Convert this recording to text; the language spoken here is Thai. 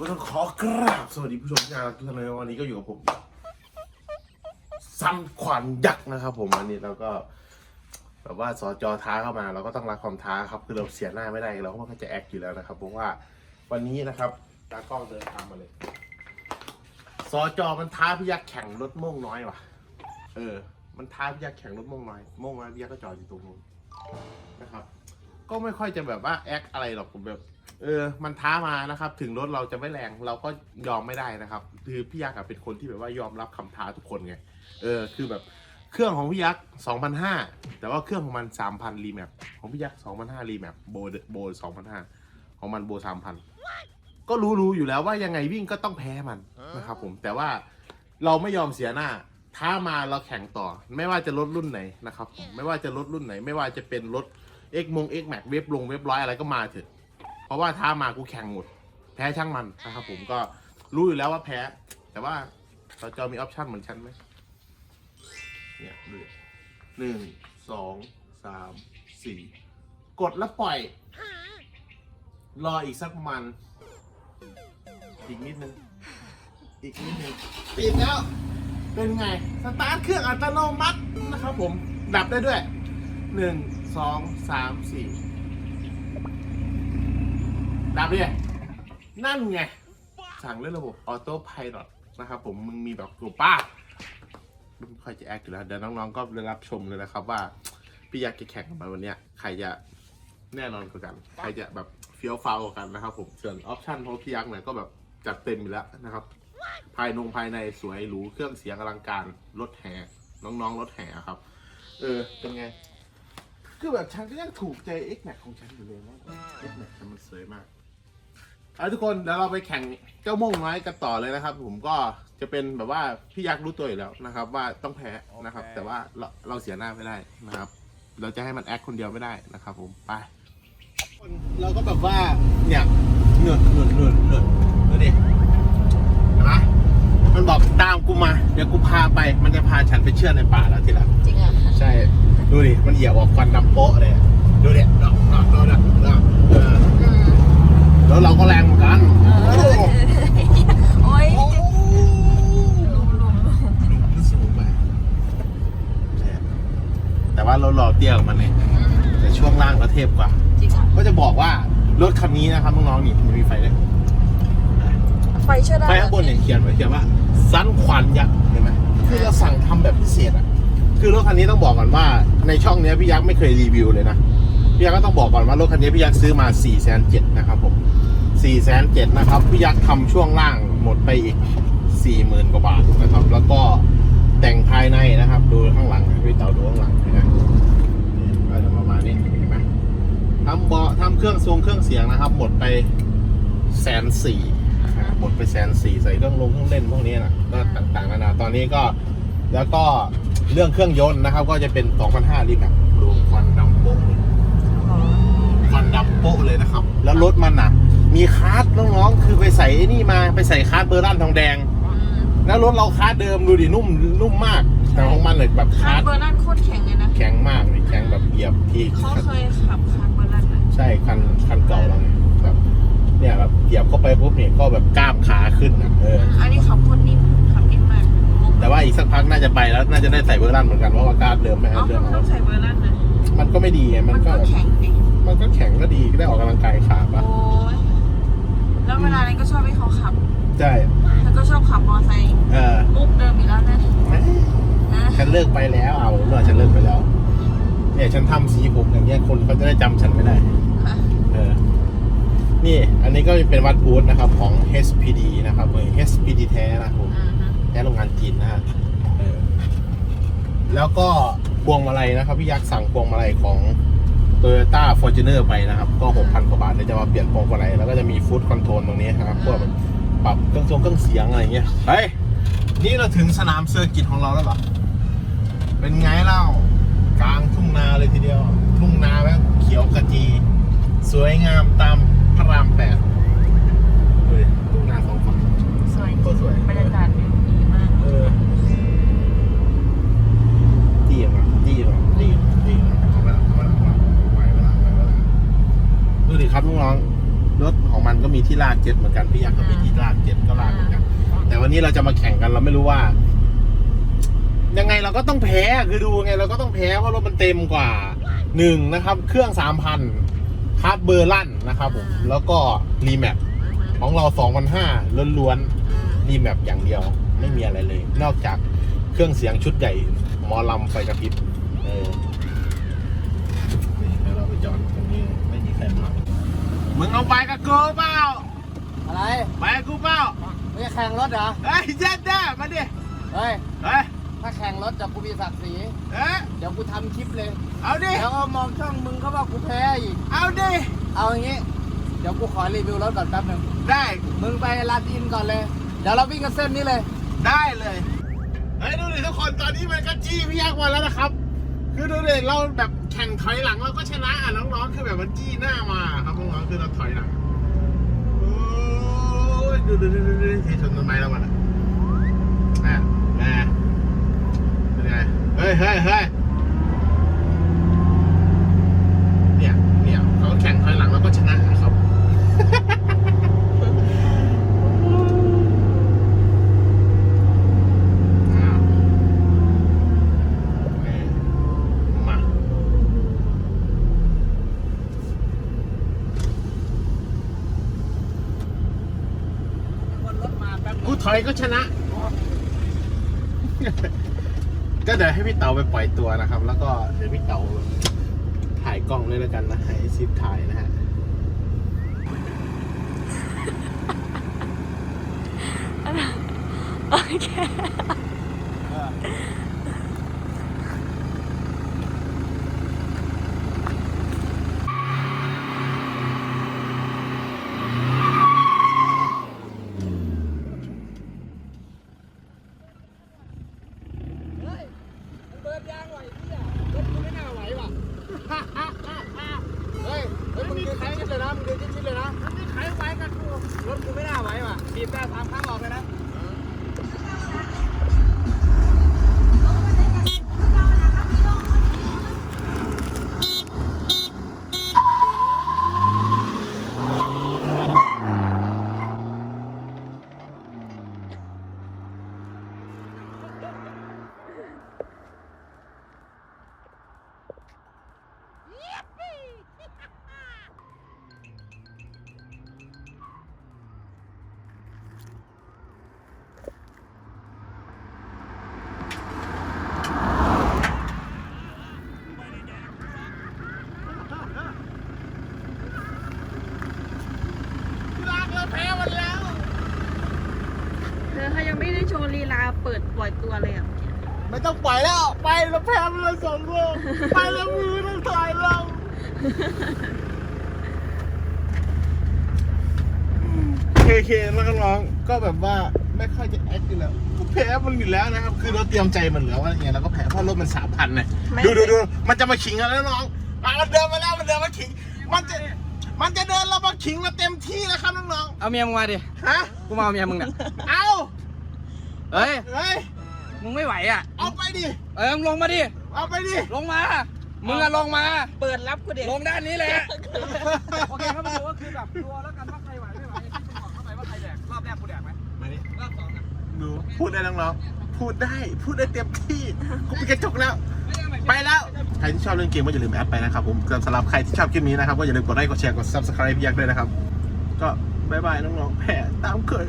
ก็ต้องขอกราบสวัสดีผู้ชมที่น่ารักทุกท่านเลยวันนี้ก็อยู่กับผมซันขวัญยักษ์นะครับ ผมอันนี้เราก็แบบว่าสจท้าเข้ามา เราก็ต้องรับความท้าครับ คือเราเสียหน้าไม่ได้เราก็จะแอคอยู่แล้วนะครับเพราะว่าวันนี้นะครับตากล้องเดินทางมาเลยสจอมันท้าพี่ยักษ์แข่งรถโม่งน้อยว่ะ เออ มันท้าพี่ยักษ์แข่งรถโม่งน้อยโม่งน้อยพี่ยักษ์ก็จอดอยู่ตรงนู้นนะครับ ก็ไม่ค่อยจะแบบว่าแอคอะไรหรอกผมแบบเออ มันท้ามานะครับ ถึงรถเราจะไม่แรงเราก็ยอมไม่ได้นะครับ คือพี่ยักษ์อะเป็นคนที่แบบว่ายอมรับคำท้าทุกคนไง เออ คือแบบเครื่องของพี่ยักษ์2,500แต่ว่าเครื่องของมัน 3,000รีแมปของพี่ยักษ์2,500รีแมปโบโบ2,500ของมันโบ3,000 ก็รู้รู้อยู่แล้วว่ายังไงวิ่งก็ต้องแพ้มันนะครับผม แต่ว่าเราไม่ยอมเสียหน้าท้ามาเราแข่งต่อ ไม่ว่าจะรถรุ่นไหนนะครับผมไม่ว่าจะรถรุ่นไหน ไม่ว่าจะเป็นรถ X มง X Max เว็บลงเว็บร้อยอะไรก็มาเถอะ ราะว่าท้ามากูแข่งหมด แพ้ช่างมันนะครับผมก็รู้อยู่แล้วว่าแพ้ แต่ว่าเราจะมีออปชั่นเหมือนฉันไหมเนี่ยดูหนึ่งสองสามสี่กดแล้วปล่อย รออีกสักประมาณอีกนิดนึงอีกนิดนึงปิดแล้วเป็นไง สตาร์ทเครื่องอัตโนมัตินะครับผมดับได้ด้วยหนึ่งสองสามสี่ ดับเลยนั่นไง สั่งเรื่องระบบออโต้พาย t นะครับผมมึงมีแบบกูป้าไม่ค่อยจะแอคอยู่แล้วเดี๋ยวน้องๆก็ได้รับชมเลยนะครับว่า พี่ยักษ์จะแข่งกันมาวันเนี้ยใครจะแน่นอนกว่ากัน ใครจะแบบเฟี้ยวฟ้าวกว่ากันนะครับผมส่วนออปชั่นของพี่ยักษ์เนี่ยก็แบบจัดเต็มอยู่แล้วนะครับ ภายนงภายในสวยหรูเครื่องเสียงอลังการรถแห่น้องๆรถแห่ครับ เออเป็นไง คือแบบฉันก็ยังถูกใจ X Max ของฉันอยู่เลยนะ X Max มันสวยมาก เอาทุกคนเดี๋ยวเราไปแข่งเจ้าโม่งน้อยกันต่อเลยนะครับ ผมก็จะเป็นแบบว่าพี่ยักษ์รู้ตัวอยู่แล้วนะครับ ว่าต้องแพ้นะครับ แต่ว่าเราเราเสียหน้าไม่ได้นะครับ เราจะให้มันแอคคนเดียวไม่ได้นะครับ ผมไปเราก็แบบว่าเนี่ยเหนื่อยเหนื่อยเหนื่อยเหนื่อยดูดิเห็นไหมมันบอกตามกูมา เดี๋ยวกูพาไปมันจะพาฉันไปเชื่อดในป่าแล้วทีหลังจริงอะใช่ดูดิมันเหยียบออกควันดำโป๊ะเลยอะดูดิดอกดอกดอกดอกดอกเอออืม แล้วเราก็แรงเหมือนกันเออโอ้ยโอ้โหลุมลุมลุมมันสูงไปแต่ว่าเราหล่อเตี้ยกว่ามันเนี่ยแต่ช่วงล่างก็เทพกว่า จริงอะก็จะบอกว่ารถคันนี้นะครับน้องๆนี่มันมีไฟด้วยไฟช่วยได้ไฟข้างบนเนี่ยเขียนไว้เขียนว่าสันขวัญยักษ์เห็นไหมคือเราสั่งทำแบบพิเศษอะคือรถคันนี้ต้องบอกก่อนว่าในช่องเนี้ยพี่ยักษ์ไม่เคยรีวิวเลยนะพี่ยักษ์ก็ต้องบอกก่อนว่ารถคันนี้พี่ยักษ์ซื้อมา4ี่แสนเจ็ดนะครับผม 4ี่แสนเจ็ดนะครับพี่ยักษ์ทำช่วงล่างหมดไปอีก4ี่หมื่นกว่าบาทนะครับ แล้วก็แต่งภายในนะครับ ดูข้างหลังพี่เต่าดูข้างหลังเห็นไหมนี่ก็จะประมาณนี้เห็นไหมทำเบาะทำเครื่องทรงเครื่องเสียงนะครับ หมดไปแสนสี่หมดไปแสนสี่ใส่เครื่องลงเครื่องเล่นพวกนี้นะก็ต่างๆนานาตอนนี้ก็แล้วก็เรื่องเครื่องยนต์นะครับ ก็จะเป็น2,500ลิตรแบบรวมควันดำโป๊ะเลยควันดำโป๊ะเลยนะครับ แล้วรถมันอะ มีคาร์ดน้องๆคือไปใส่ไอ้นี่มาไปใส่คาร์ดเบอร์ด้านทองแดง แล้วรถเราคาร์ดเดิมดูดินุ่มนุ่มมาก แต่ของมันเลยแบบคาคาร์ร์ดเบอร์นั่นโคตรแข็งเลยนะ แข็งมากเลยแข็งแบบเหยียบทีเขาเคยขับคาร์เบอร์นั่นนะใช่คันคันเก่าเราเนี่ยแบบเนี่ยแบบเหยียบเข้าไปปุ๊บเนี่ยก็แบบกล้ามขาขึ้นอะเอออันนี้ขับโคตรนิ่มขับนิ่มมากแต่ว่าอีกสักพักน่าจะไปแล้วน่าจะได้ใส่เบอร์ด้านเหมือนกันเพราะว่าการดเดิมไม่อ๋อเอาเดิมมันแล้ต้อวงใส่เบอร์นั่นนะมันก็ไม่ดีไงมัมันนก็ก็แข็งดิมันก็แข็งก็ดีก็ได้ออกกำลังกายขาปะโอ้ย แล้วเวลานั้นก็ชอบให้เขาขับ ใช่แล้วก็ชอบขับมอเตอร์ไซค์เออมุกเดิมอีกแล้วนะนะฉันเลิกไปแล้วเอาเมื่อฉันเลิกไปแล้ว เนี่ยฉันทำสีผมอย่างเงี้ยคนเขาจะได้จำฉันไม่ได้ค่ะเออนี่ อันนี้ก็เป็นวัดบูธนะครับของ HPD นะครับเออ HPD แท้นะครับผมอือฮึแท้โรงงานจีนนะฮะเออแล้วก็พวงมาลัยนะครับพี่ยักษ์สั่งพวงมาลัยของ โตโยต้าฟอร์จูเนอร์ไปนะครับ ก็ 6,000 กว่าบาทเลยจะมาเปลี่ยนโปรอะไร แล้วก็จะมีฟู้ดคอนโทรลตรงนี้นะครับพวกแบบปรับเครื่องทรงเครื่องเสียงอะไรเงี้ยเฮ้ยนี่เราถึงสนามเซอร์กิตของเราแล้วเหรอ เป็นไงเล่ากลางทุ่งนาเลยทีเดียว ทุ่งนาแบบเขียวกระจี สวยงามตามพระรามแปดดูดิทุ่งนาสองฝั่ง สวย ก็สวย บรรยากาศดีมาก เออดีอะดีอะดีดีเอาไปละเอาไปละเอาไปละเอาไปละเอาไปละดูดิครับน้องๆรถ ของมันมันก็มีที่ลากเจ็ตเหมือนกันพี่ยักษ์ก็มีที่ลากเจ็ตก็ลากเหมือนกัน แต่วันนี้เราจะมาแข่งกันเราไม่รู้ว่า ยังไงเราก็ต้องแพ้คือดูยังไงเราก็ต้องแพ้เพราะรถมันเต็มกว่าหนึ่งนะครับ เครื่องสามพันครับเบอร์ลั่นนะครับผมแล้วก็รีแมปของเราสองพันห้าล้วนๆรีแมปอย่างเดียวไม่มีอะไรเลย นอกจากเครื่องเสียงชุดใหญ่หมอลำไฟกระพริบเออนี่แล้วเราไปจอดตรงนี้ไม่มีใครมา มึงเอาไปกับกูเปล่าอะไรไปกับกูเปล่าไม่จะแข่งรถเหรอเฮ้ยเจ๊ด้มาดิเฮ้ยเฮ้ยถ้าแข่งรถจะกูมีศักดิ์ศรีเฮ้ยเดี๋ยวกูทำคลิปเลย เอาดิแล้วก็มองช่องมึงเขาบอกกูแพ้อีก เอาดิ เอาอย่างงี้ เดี๋ยวกูขอรีวิวรถก่อนแป๊บหนึงได้ มึงไปลาดินก่อนเลย เดี๋ยวเราวิ่งกันเส้นนี้เลย ได้เลย เฮ้ยดูดิทุกคนตอนนี้มันก็จี้พี่ยักษ์มาแล้วนะครับ คือดูดิเราแบบแข่งถอยหลังเราก็ชนะอะน้องๆคือแบบมันจี้หน้ามาครับน้องๆคือเราถอยหลังโอ้ยดูดูดูดูดูที่ชนต้นไม้แล้วมันอะแม่แม่เป็นไงเฮ้ยเฮ้ยเฮ้ยเนี่ยเขาแข่งถอยหลังเราก็ชนะครับ อ้าวเอ้ยมา วนรถมาแป๊บ กูถอยก็ชนะ ก็เดี๋ยวให้พี่เต๋าไปปล่อยตัวนะครับ แล้วก็เดี๋ยวพี่เต๋าถ่ายกล้องด้วยแล้วกันนะให้ซิปถ่ายนะฮะโอเค เฮ้ยมันเบิร์นยางไหวพี่อะรถกูไม่น่าไหวว่ะ เฮ้ยเฮ้ยมึงยืนชิดเลยนะมึงยืนชิดๆเลยนะมันไม่ใครไหวกันกู รถกูไม่น่าไหวว่ะบีบแต่สามครั้งออกเลยนะ ลีลาเปิดปล่อยตัวเลยอะไม่ต้องปล่อยแล้ว ไปเราแพ้มันเลยสองโลกไปแล้วมือต้องถอยเราเคเคแล้วก็น้องก็แบบว่าไม่ค่อยจะแอคอยู่แล้วก็แพ้มันอยู่แล้วนะครับ คือเราเตรียมใจมันเหลือว่าอย่างเงี้ยเราก็แพ้เพราะรถมันสามพันเนี่ยไม่ดูดูดูมันจะมาขิงกันแล้วน้องอะมันเดินมาแล้วมันเดินมาขิง มันจะมันจะเดินเรามาขิงเราเต็มที่แล้วครับน้องเอาเมียมึงมาดิๆฮะกูมาเอาเมียมึงเนี่ยเอา เฮ้ย เฮ้ย มึงไม่ไหวอะ เอาไปดิ เอ้ยมึงลงมาดิ เอาไปดิ ลงมา มึงอะลงมา เปิดรับกูเด็กลงด้านนี้แหละ โอเคครับมาดูก็คือแบบตัวแล้วกันว่าใครไหวไม่ไหวที่คุณบอกเข้าไปว่าใครแดกรอบแรกกูแดกไหมมาดิรอบสองอะดูพูดได้น้องๆพูดได้ พูดได้เต็มที่กูเป็นกระจกแล้วไม่ได้ไหมไปแล้ว ใครที่ชอบเล่นเกมก็อย่าลืมแอดไปนะครับผมสำหรับใครที่ชอบคลิปนี้นะครับก็อย่าลืมกดไลค์ กดแชร์ กด subscribe พี่ยักษ์ด้วยนะครับ ก็บายบายน้องๆแพ้ตามเคย